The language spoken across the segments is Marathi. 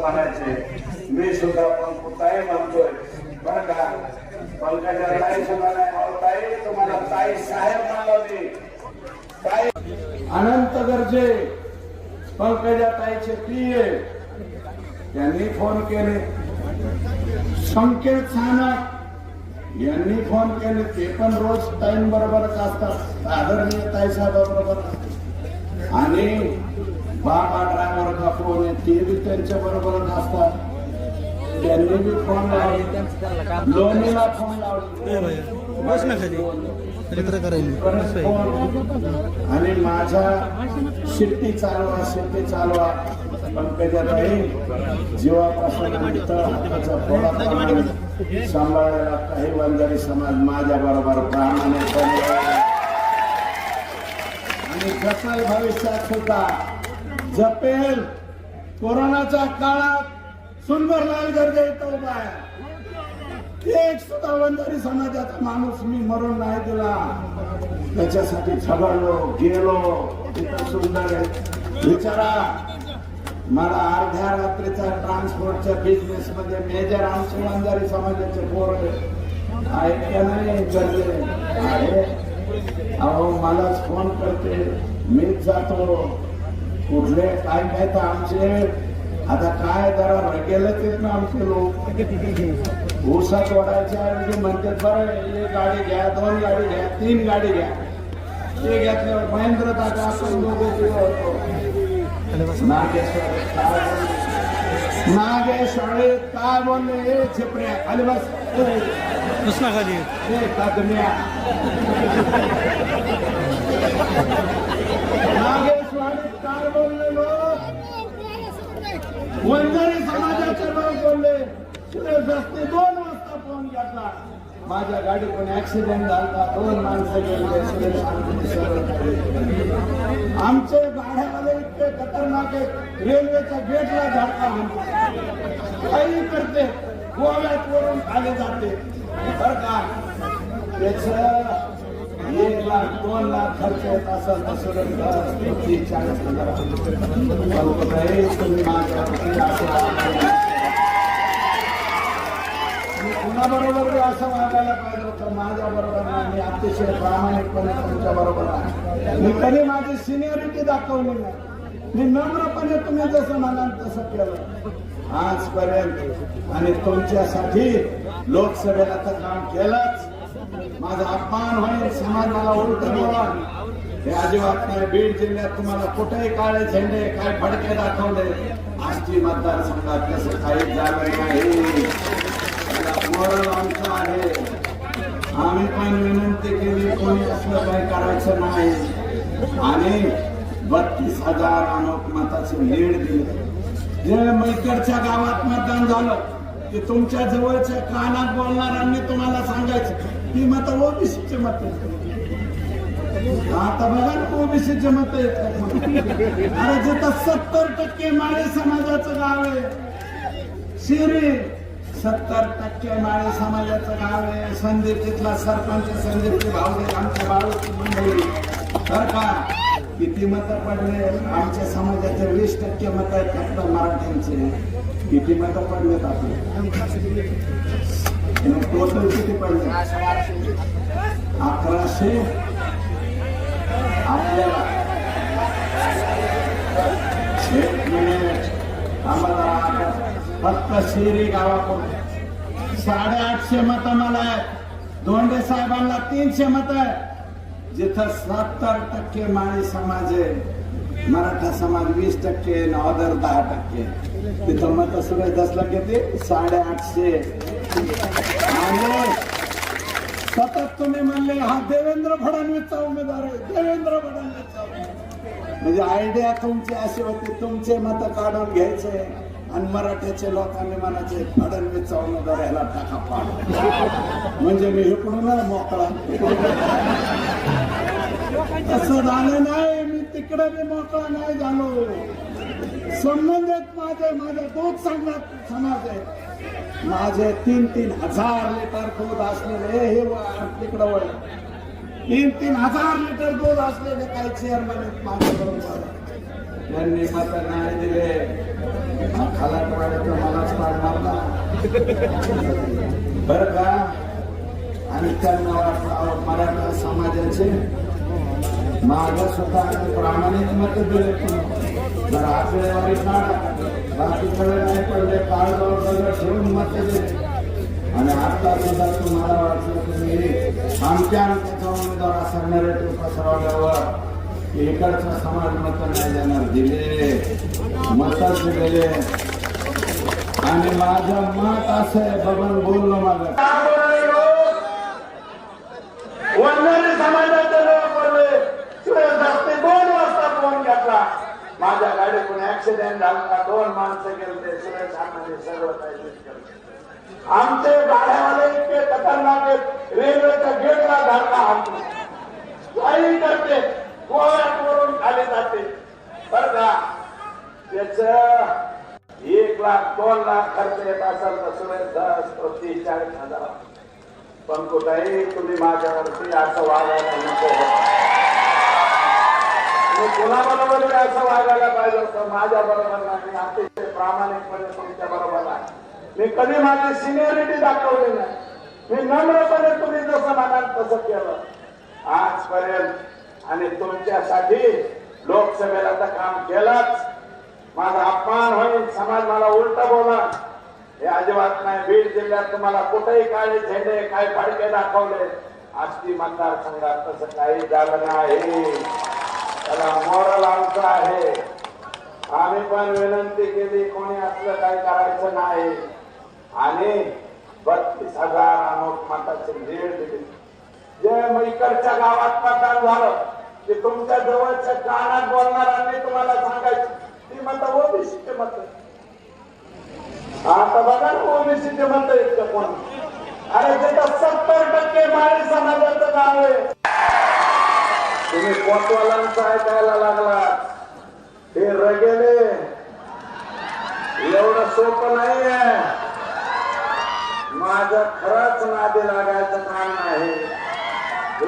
म्हणायचे मी सुद्धा पण ताई म्हणतोय. बरं का पंकजा ताई सुद्धा नाही ताई तुम्हाला ताई साहेब म्हणलं ताई. अनंत गरजे पंकजा ताईचे प्रिय. त्यांनी फोन केले. संकेत छाना यांनी फोन केले. ते पण रोज टाइम बरोबरच असतात. आदरणीय ताईसाहेब बरोबर आणि बाबा ड्रायव्हरचा फोन आहे ते बी त्यांच्या बरोबरच असतात त्यांनी बी फोन लावले. लोणीला फोन लावले. आणि माझ्या शिट्टी चालवा शिट्टी चालवा. पंकजाताई जीवापासून हाताचा थोडाप्रमाणे सांभाळायला काही वंजारी समाज माझ्या बरोबर प्रामाणिकपणे आणि कसं भविष्यात सुद्धा? जपेल कोरोनाच्या काळात सुंदर लाल इथं उभा एक सुद्धा वंजारी समाजाचा माणूस मी मरून नाही दिला त्याच्यासाठी झगडलो गेलो. सुंदर आहे. विचारा. मला अर्ध्या रात्रीचा ट्रान्सपोर्टच्या बिझनेस मध्ये मेजर आमचे वंजारी समाजाचे पोर आहेत. का नाही गरजे आहे. अहो मलाच फोन करते. मीच जातो. कुठले काय काय तर आमचे आता काय जरा गेलेच आहेत ना आमचे लोक. ऊसात ओढायच्या ऐवजी म्हणतात बरं एक गाडी घ्या दोन गाडी घ्या तीन गाडी घ्या. ते घेतल्यावर महेंद्र दादा आपण दोघे होतो. नागेश्वर काय? बोलले? नागेश्वरीत काय बोलले? ए छिपऱ्या खाली बस. ना खाली. ए कादम्या नागेश्वरीत काय बोलले लोक वंजारी समाजाचे लोक बोलले असते दोन वाजता फोन घेतला माझ्या गाडी पण ऍक्सिडेंट झाला दोन माणसं गेले. आमचे सरळ इतके खतरनाक आहेत. रेल्वेच्या गेटला धडका म्हणतो काही करते. गोव्यात वरून खाली जाते. बर का? त्याच एक लाख दोन लाख खर्च येत असेल तर सुरेश चाळीस हजार कल्पना तुम्ही माझ्या असं मी कुणाबरोबर असं वागायला पाहिजे होतं. माझ्या बरोबर नाही अतिशय प्रामाणिकपणे तुमच्या बरोबर आहे. मी कधी माझी सिनियरिटी दाखवली नाही. मी नम्रपणे तुम्ही जसं म्हणाल तसं केलं. आजपर्यंत आणि तुमच्यासाठी लोकसभेला तर काम केलंच. माझा अपमान होईल समाजाला उलट बोलाल हे अजिबात नाही. बीड जिल्ह्यात तुम्हाला कुठेही काळे झेंडे काय फडके दाखवले. आजची मतदारसंघात तसं काही झालं नाही. मोरल आमचं आहे आम्ही पण विनंती केली कोणी असलं काही करायचं नाही आणि बत्तीस हजार अनोक मताचे लीड दिले. जे मैकडच्या गावात मतदान झालं की तुमच्या जवळच्या कानात बोलणाऱ्यांनी तुम्हाला सांगायचं ती मत ओबीसीचे मत आता बघा ना ओबीसीचे मत आहेत अरे जिथं सत्तर टक्के माळे समाजाचं गाव आहे शिरी सत्तर टक्के माळे समाजाचं गाव आहे. संदीप तिथला सरपंच संदीपचे भाऊ आमच्या बाळूची मंडळी तर का? किती मत पडले? आमच्या समाजाचे वीस टक्के मत आहेत. फक्त मराठ्यांचे. किती मत पडलेत आपले? टोटल किती पडले? अकराशे. फक्त शिरी गावाकडून साडेआठशे मत मला आहेत. दोंडे साहेबांना तीनशे मत आहे जिथं सत्तर टक्के माळी समाज आहे मराठा समाज वीस टक्के अदर दहा टक्के तिथं मत सुरेश दसला किती साडेआठशे. आणि सतत तुम्ही म्हणले हा देवेंद्र फडणवीसचा उमेदवार आहे. देवेंद्र फडणवीसचा म्हणजे आयडिया तुमची अशी होती तुमचे मत काढून घ्यायचे. आणि मराठ्याचे लोकांनी म्हणायचे फडणवीस उमेदवार याला टाका पाड. म्हणजे मी इकडून मोकळा? तसं झालं नाही मी तिकडे मी मोकळा नाही झालो. संबंधित माझे माझे दूध सांगणार समाज आहे माझे तीन तीन हजार लिटर दूध असलेले हे तिकडं वळ. तीन तीन हजार लिटर दूध असलेले काही चेअरमॅन आहेत माझ्या बरोबर यांनी नाही दिले. खालाटवाड्याचं मलाच पाडणार ना बर का? आणि त्यांना मराठा समाजाचे माझं स्वतः प्रामाणिक मत दिले. जर आकडेवारी काढा बाकीकडे नाही पडले काळजावर सगळं ठेवून मत दिले. आणि आता सुद्धा तुम्हाला वाटलं तुम्ही आमच्या आमच्या उमेदवार असा नरेटिव्ह पसरवल्यावर इकडचा समाज मत नाही देणार दिले. मतच दिलेले आणि माझं मत असं आहे बघून बोललो माझं वंजारी समाजाचे लोक बोलले सुरेश दोन वाजता फोन घेतला. माझ्या गाडीतून ऍक्सिडेंट झाला. दोन माणसं गेले. सुरेश आम्हाला सर्व आमचे गाड्यावाले इतके खतरनाक आहेत. रेल्वेच्या गेटला धरला हाणतो काही करते गोव्यावरून खाली जाते. बरं का? त्याच एक लाख दोन लाख खर्च येत असाल तर दस दास चाळीस हजार. पण कुठेही तुम्ही माझ्यावरती असं वागायला नको. मी कुणाबरोबर असं वागायला पाहिजे होतं? माझ्या बरोबर नाही अतिशय प्रामाणिकपणे तुमच्या बरोबर आहे. मी कधी माझी सिनियरिटी दाखवली नाही. मी नम्रपणे तुम्ही जसं म्हणाल तसं केलं. आजपर्यंत आणि तुमच्यासाठी लोकसभेला तर काम केलंच. माझा अपमान होईल समाज मला उलट बोला हे अजिबात नाही बीड जिल्ह्यात तुम्हाला कुठेही काळे झेंडे काय फडके दाखवले. आष्टी मतदारसंघात तसं काही झालं नाही. त्याला मॉरल आमचं आहे. आम्ही पण विनंती केली कोणी असलं काही करायचं नाही. आणि बत्तीस हजार अनोख मताची लीड दिली. जे मग इकडच्या गावात मतदान झालं ते तुमच्या जवळच्या कानात बोलणाऱ्यांनी तुम्हाला सांगायचं. ती मत ओबीसीचे मत आता बघा ना ओबीसीचे मत आहेत कोण. अरे त्याचा सत्तर टक्के माळी समाजाचं नाव आहे. तुम्ही कोतवालांचं ऐकायला लागला हे रगेले. एवढं सोपं नाहीये. माझं खरंच नादी लागायचं काम नाही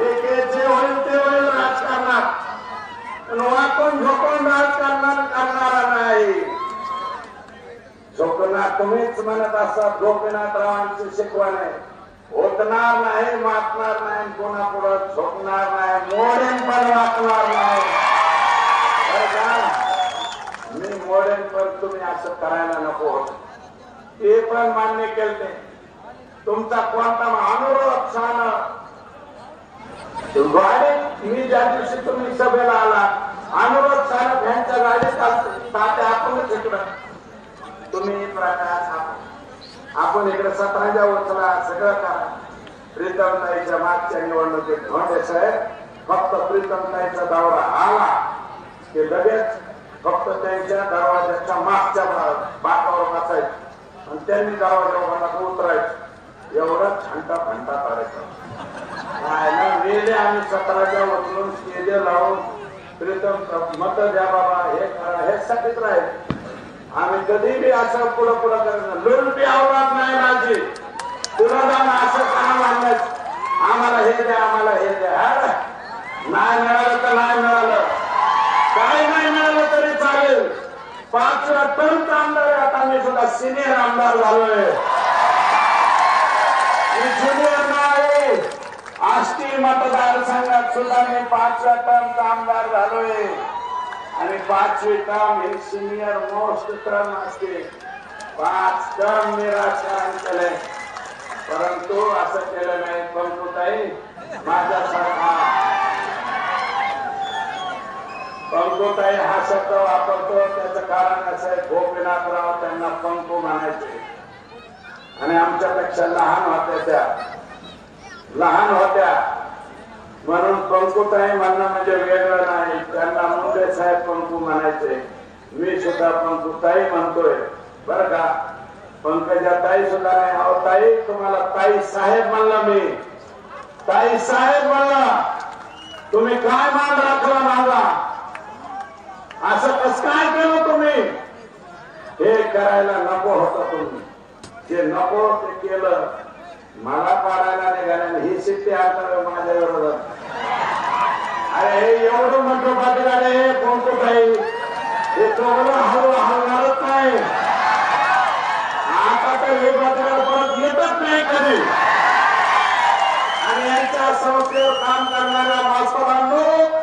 एक जे होईल ते होईल राजकारणात पण वाकून झोपून राजकारणात करणारा नाही झोपणार तुम्हीच म्हणत असतात गोपीनाथरावांची शिकवण आहे. ओतणार नाही वाचणार नाही कोणा पुढे झोपणार नाही मोडेन पण वाचणार नाही. मी मोडेन पण तुम्ही असं करायला नको. होत ते पण मान्य केले तुमचा कोणता अनुरोध छान गाडीत मी ज्या दिवशी तुम्ही सभेला आला अनुरोध साहेब यांच्या गाडीत तात्या आपणच इकडं. तुम्ही आपण इकडे सतराच्या वर्षाला सगळं करा प्रीतमताईच्या मागच्या निवडणुकीत धोंडे साहेब फक्त प्रीतमताईचा दौरा आला. की लगेच फक्त त्यांच्या दरवाजाच्या मागच्या बाकावर बसायचं. आणि त्यांनी दरवाजा उतरायचं. एवढं घंटा घंटा करायचं राहायला वेळे आम्ही सतराच्या वरून केले लावून प्रीतम मत द्या बाबा हे करा हे सगळीच राहील. आम्ही कधी बी असं पुढं पुढं करणार लोन बी आवडत नाही माझी. तुला जाऊन असं का मानलं आम्हाला हे द्या आम्हाला हे द्या. नाही मिळालं तर नाही मिळालं. काय नाही मिळालं तरी चालेल. पाच टन आमदार आता मी सुद्धा सिनियर आमदार झालोय. मी नाही. आष्टी मतदारसंघात सुद्धा मी पाच टर्म आमदार झालोय. आणि पाचवी काम हे सिनियर मोस्ट टर्म असते पाच टर्म मी राजकारण केलंय. परंतु असं केलं नाही पंकुताई माझ्यासारखा. पंकुताई हा शब्द वापरतो त्याचं कारण असं आहे गोपीनाथराव त्यांना पंकू म्हणायचे. आणि आमच्यापेक्षा लहान होत्या त्या. लहान होत्या. म्हणून पंकुताई म्हणणं म्हणजे वेगळं नाही. त्यांना मुंडे साहेब पंकू म्हणायचे. मी सुद्धा पंकुताई म्हणतोय. बर का? पंकजा ताई सुद्धा नाही. अहो ताई तुम्हाला ताई साहेब म्हणला मी. ताई साहेब म्हणला. तुम्ही काय मान राखला माझा? असं कस काय केलं तुम्ही? हे करायला नको होतं तुम्ही. जे नको ते केलं. मला पाडायला निघाल्याने ही सिद्धी आता माझ्या विरोधात अरे हे एवढं मोठं पाटील हे कोणतं काही हे दोघं हळू हलणारच नाही. आता तर हे पत्रकार परत येतच नाही कधी. आणि यांच्या संस्थेवर काम करणाऱ्या करणारा